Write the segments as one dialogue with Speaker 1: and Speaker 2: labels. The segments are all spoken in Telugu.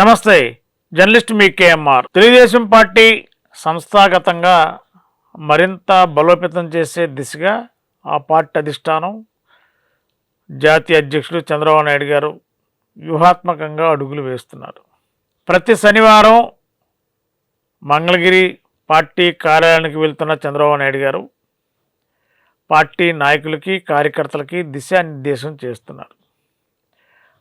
Speaker 1: నమస్తే జర్నలిస్ట్ మీ కేఎంఆర్. తెలుగుదేశం పార్టీ సంస్థాగతంగా మరింత బలోపేతం చేసే దిశగా ఆ పార్టీ అధిష్టానం జాతీయ అధ్యక్షుడు చంద్రబాబు నాయుడు గారు వ్యూహాత్మకంగా అడుగులు వేస్తున్నారు. ప్రతి శనివారం మంగళగిరి పార్టీ కార్యాలయానికి వెళ్తున్న చంద్రబాబు నాయుడు గారు పార్టీ నాయకులకి కార్యకర్తలకి దిశానిర్దేశం చేస్తున్నారు.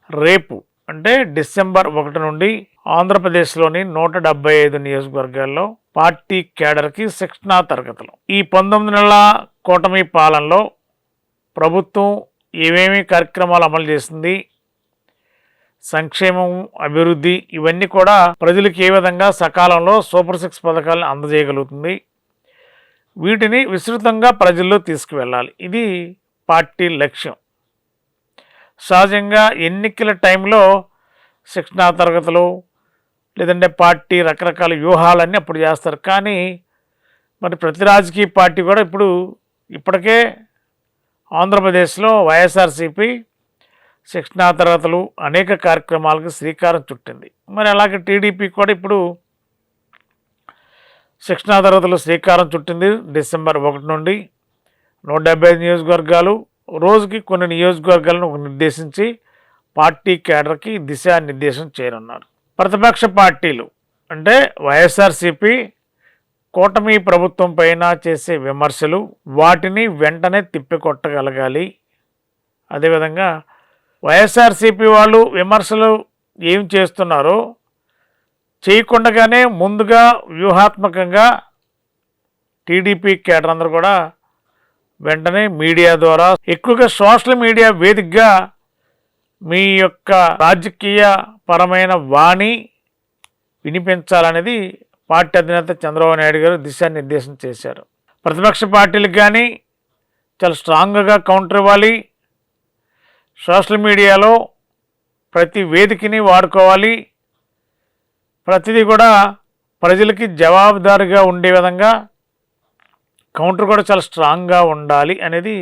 Speaker 1: రేపు అంటే డిసెంబర్ ఒకటి నుండి ఆంధ్రప్రదేశ్లోని నూట డెబ్బై ఐదు నియోజకవర్గాల్లో పార్టీ కేడర్కి శిక్షణా తరగతులు. ఈ పంతొమ్మిది నెలల కూటమి పాలనలో ప్రభుత్వం ఏమేమి కార్యక్రమాలు అమలు చేసింది సంక్షేమం అభివృద్ధి ఇవన్నీ కూడా ప్రజలకు ఏ విధంగా సకాలంలో సూపర్ సిక్స్ పథకాలను అందజేయగలుగుతుంది వీటిని విస్తృతంగా ప్రజల్లో తీసుకువెళ్ళాలి. ఇది పార్టీ లక్ష్యం. సహజంగా ఎన్నికల టైంలో శిక్షణా తరగతులు లేదంటే పార్టీ రకరకాల వ్యూహాలన్నీ అప్పుడు చేస్తారు. కానీ మరి ప్రతి రాజకీయ పార్టీ కూడా ఇప్పుడు ఇప్పటికే ఆంధ్రప్రదేశ్లో వైఎస్ఆర్సీపీ శిక్షణా తరగతులు అనేక కార్యక్రమాలకు శ్రీకారం చుట్టింది. మరి అలాగే టీడీపీ కూడా ఇప్పుడు శిక్షణా తరగతులు శ్రీకారం చుట్టింది డిసెంబర్ ఒకటి నుండి నూట డెబ్బై ఐదు నియోజకవర్గాలు రోజుకి కొన్ని నియోజకవర్గాలను నిర్దేశించి పార్టీ కేడర్కి దిశానిర్దేశం చేయనున్నారు. ప్రతిపక్ష పార్టీలు అంటే వైఎస్ఆర్సిపి కూటమి ప్రభుత్వం పైన చేసే విమర్శలు వాటిని వెంటనే తిప్పికొట్టగలగాలి. అదేవిధంగా వైఎస్ఆర్సిపి వాళ్ళు విమర్శలు ఏం చేస్తున్నారో చేయకుండానే ముందుగా వ్యూహాత్మకంగా టీడీపీ కేడర్ అందరూ కూడా వెంటనే మీడియా ద్వారా ఎక్కువగా సోషల్ మీడియా వేదికగా మీ యొక్క రాజకీయ పరమైన వాణి వినిపించాలనేది పార్టీ అధినేత చంద్రబాబు నాయుడు గారు దిశానిర్దేశం చేశారు. ప్రతిపక్ష పార్టీలకు కానీ చాలా స్ట్రాంగ్గా కౌంటర్ ఇవ్వాలి. సోషల్ మీడియాలో ప్రతి వేదికని వాడుకోవాలి. ప్రతిదీ కూడా ప్రజలకి జవాబుదారిగా ఉండే విధంగా కౌంటర్ కూడా చాలా స్ట్రాంగ్గా ఉండాలి అనేది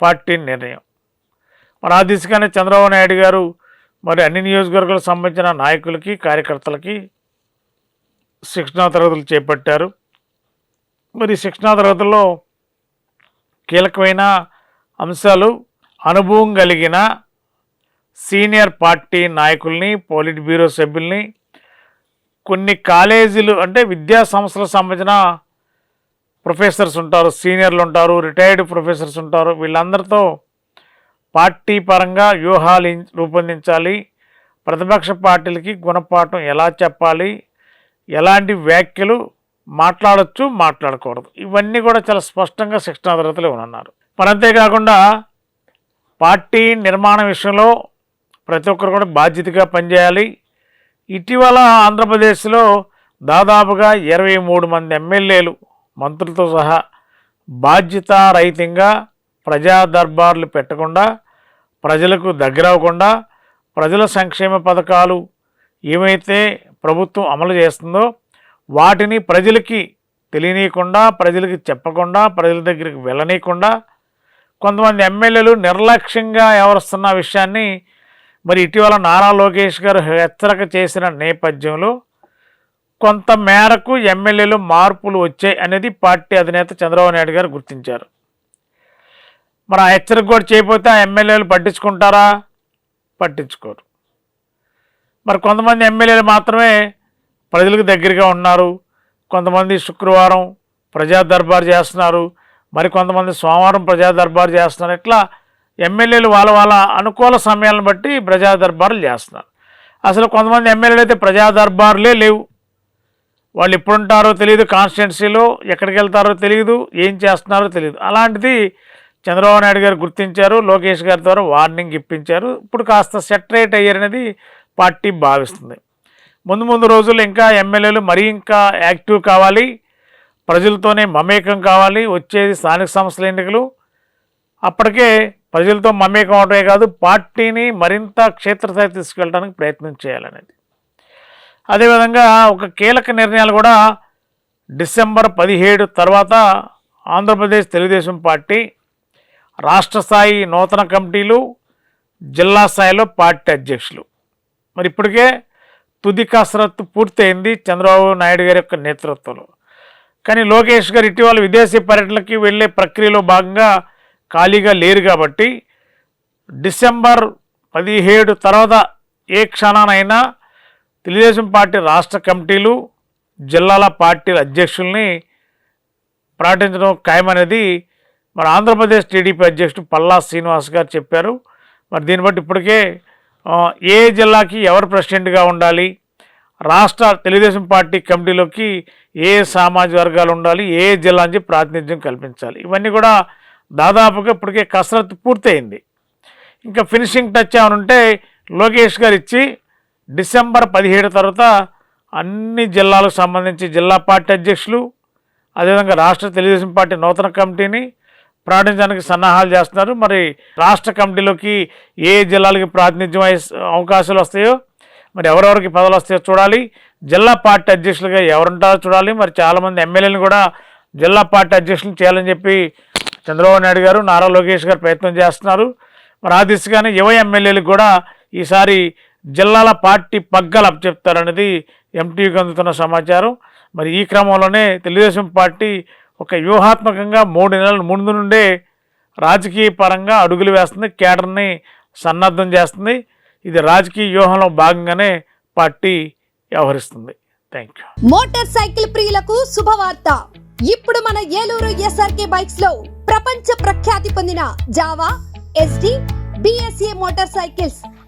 Speaker 1: పార్టీ నిర్ణయం. మరి ఆ దిశగానే చంద్రబాబు నాయుడు గారు మరి అన్ని నియోజకవర్గాలకు సంబంధించిన నాయకులకి కార్యకర్తలకి శిక్షణా తరగతులు చేపట్టారు. మరి శిక్షణా తరగతుల్లో కీలకమైన అంశాలు అనుభవం కలిగిన సీనియర్ పార్టీ నాయకుల్ని పోలిట్ బ్యూరో సభ్యుల్ని కొన్ని కాలేజీలు అంటే విద్యా సంస్థలకు సంబంధించిన ప్రొఫెసర్స్ ఉంటారు సీనియర్లు ఉంటారు రిటైర్డ్ ప్రొఫెసర్స్ ఉంటారు. వీళ్ళందరితో పార్టీ పరంగా వ్యూహాలు రూపొందించాలి. ప్రతిపక్ష పార్టీలకి గుణపాఠం ఎలా చెప్పాలి? ఎలాంటి వ్యాఖ్యలు మాట్లాడచ్చు మాట్లాడకూడదు. ఇవన్నీ కూడా చాలా స్పష్టంగా శిక్షణ తరగతులు ఉన్నారు మరి అంతేకాకుండా పార్టీ నిర్మాణ విషయంలో ప్రతి ఒక్కరు కూడా బాధ్యతగా పనిచేయాలి. ఇటీవల ఆంధ్రప్రదేశ్లో దాదాపుగా ఇరవై మూడు మంది ఎమ్మెల్యేలు మంత్రులతో సహా బాధ్యతారహితంగా ప్రజా దర్బార్లు పెట్టకుండా ప్రజలకు దగ్గర అవ్వకుండా ప్రజల సంక్షేమ పథకాలు ఏమైతే ప్రభుత్వం అమలు చేస్తుందో వాటిని ప్రజలకి తెలియనీయకుండా ప్రజలకి చెప్పకుండా ప్రజల దగ్గరికి వెళ్ళనీయకుండా కొంతమంది ఎమ్మెల్యేలు నిర్లక్ష్యంగా వ్యవహరిస్తున్న విషయాన్ని మరి ఇటీవల నారా లోకేష్ గారు హెచ్చరిక చేసిన నేపథ్యంలో కొంత మేరకు ఎమ్మెల్యేలు మార్పులు వచ్చాయి అనేది పార్టీ అధినేత చంద్రబాబు నాయుడు గారు గుర్తించారు. మరి ఆ హెచ్చరిక కూడా చేయకపోతే ఆ ఎమ్మెల్యేలు పట్టించుకుంటారా? పట్టించుకోరు. మరి కొంతమంది ఎమ్మెల్యేలు మాత్రమే ప్రజలకు దగ్గరగా ఉన్నారు. కొంతమంది శుక్రవారం ప్రజా దర్బారు చేస్తున్నారు. మరి కొంతమంది సోమవారం ప్రజా దర్బారు చేస్తున్నారు. ఇట్లా ఎమ్మెల్యేలు వాళ్ళ వాళ్ళ అనుకూల సమయాలను బట్టి ప్రజా దర్బార్లు చేస్తున్నారు. అసలు కొంతమంది ఎమ్మెల్యేలు అయితే ప్రజా దర్బార్లే లేవు. వాళ్ళు ఎప్పుడుంటారో తెలియదు కాన్స్టిట్యున్సీలో ఎక్కడికి వెళ్తారో తెలియదు ఏం చేస్తున్నారో తెలియదు అలాంటిది చంద్రబాబు నాయుడు గారు గుర్తించారు లోకేష్ గారి ద్వారా వార్నింగ్ ఇప్పించారు. ఇప్పుడు కాస్త సెటరేట్ అయ్యారనేది పార్టీ భావిస్తుంది. ముందు ముందు రోజుల్లో ఇంకా ఎమ్మెల్యేలు మరీ ఇంకా యాక్టివ్ కావాలి ప్రజలతోనే మమేకం కావాలి వచ్చేది స్థానిక సంస్థల ఎన్నికలు. అప్పటికే ప్రజలతో మమేకం అవడమే కాదు పార్టీని మరింత క్షేత్రస్థాయి తీసుకెళ్ళడానికి ప్రయత్నం చేయాలనేది. అదేవిధంగా ఒక కీలక నిర్ణయాలు కూడా డిసెంబర్ పదిహేడు తర్వాత ఆంధ్రప్రదేశ్ తెలుగుదేశం పార్టీ రాష్ట్ర స్థాయి నూతన కమిటీలు జిల్లా స్థాయిలో పార్టీ అధ్యక్షులు. మరి ఇప్పటికే తుది కసరత్తు పూర్తయింది చంద్రబాబు నాయుడు గారి యొక్క నేతృత్వంలో. కానీ లోకేష్ గారు ఇటీవల విదేశీ పర్యటనకి వెళ్ళే ప్రక్రియలో భాగంగా ఖాళీగా లేరు కాబట్టి డిసెంబర్ పదిహేడు తర్వాత ఏ క్షణానైనా తెలుగుదేశం పార్టీ రాష్ట్ర కమిటీలు జిల్లాల పార్టీల అధ్యక్షుల్ని ప్రకటించడం ఖాయమనేది మన ఆంధ్రప్రదేశ్ టీడీపీ అధ్యక్షుడు పల్లా శ్రీనివాస్ గారు చెప్పారు. మరి దీన్ని బట్టి ఇప్పటికే ఏ జిల్లాకి ఎవరు ప్రెసిడెంట్గా ఉండాలి రాష్ట్ర తెలుగుదేశం పార్టీ కమిటీలోకి ఏ సామాజిక వర్గాలు ఉండాలి ఏ జిల్లా నుంచి ప్రాతినిధ్యం కల్పించాలి. ఇవన్నీ కూడా దాదాపుగా ఇప్పటికే కసరత్తు పూర్తయింది. ఇంకా ఫినిషింగ్ టచ్ ఏమైనా ఉంటే లోకేష్ గారు ఇచ్చి డిసెంబర్ పదిహేడు తర్వాత అన్ని జిల్లాలకు సంబంధించి జిల్లా పార్టీ అధ్యక్షులు అదేవిధంగా రాష్ట్ర తెలుగుదేశం పార్టీ నూతన కమిటీని ప్రకటించడానికి సన్నాహాలు చేస్తున్నారు. మరి రాష్ట్ర కమిటీలోకి ఏ జిల్లాలకి ప్రాతినిధ్యం అయ్యే అవకాశాలు వస్తాయో మరి ఎవరెవరికి పదవులు వస్తాయో చూడాలి. జిల్లా పార్టీ అధ్యక్షులుగా ఎవరుంటారో చూడాలి. మరి చాలామంది ఎమ్మెల్యేలు కూడా జిల్లా పార్టీ అధ్యక్షులు చేయాలని చెప్పి చంద్రబాబు నాయుడు గారు నారా లోకేష్ గారు ప్రయత్నం చేస్తున్నారు. మరి ఆ దిశగానే యువ ఎమ్మెల్యేలకు కూడా ఈసారి జిల్లాల పార్టీ పగ్గాలు అప్పచెప్తారనేది ఎంటీవీకి అందుతున్న సమాచారం. మరి ఈ క్రమంలోనే తెలుగుదేశం పార్టీ ఒక వ్యూహాత్మకంగా మూడు నెలల ముందు నుండే రాజకీయ పరంగా అడుగులు వేస్తుంది కేడర్ని సన్నద్ధం చేస్తుంది. ఇది రాజకీయ వ్యూహంలో భాగంగానే పార్టీ వ్యవహరిస్తుంది. థ్యాంక్ యూ
Speaker 2: మోటార్ సైకిల్ ప్రియులకు శుభవార్త. ఇప్పుడు మన ఏలూరు ఎస్ఆర్కే బైక్స్లో ప్రపంచ ప్రఖ్యాతి పొందిన Jawa Yezdi BSA motor cycles.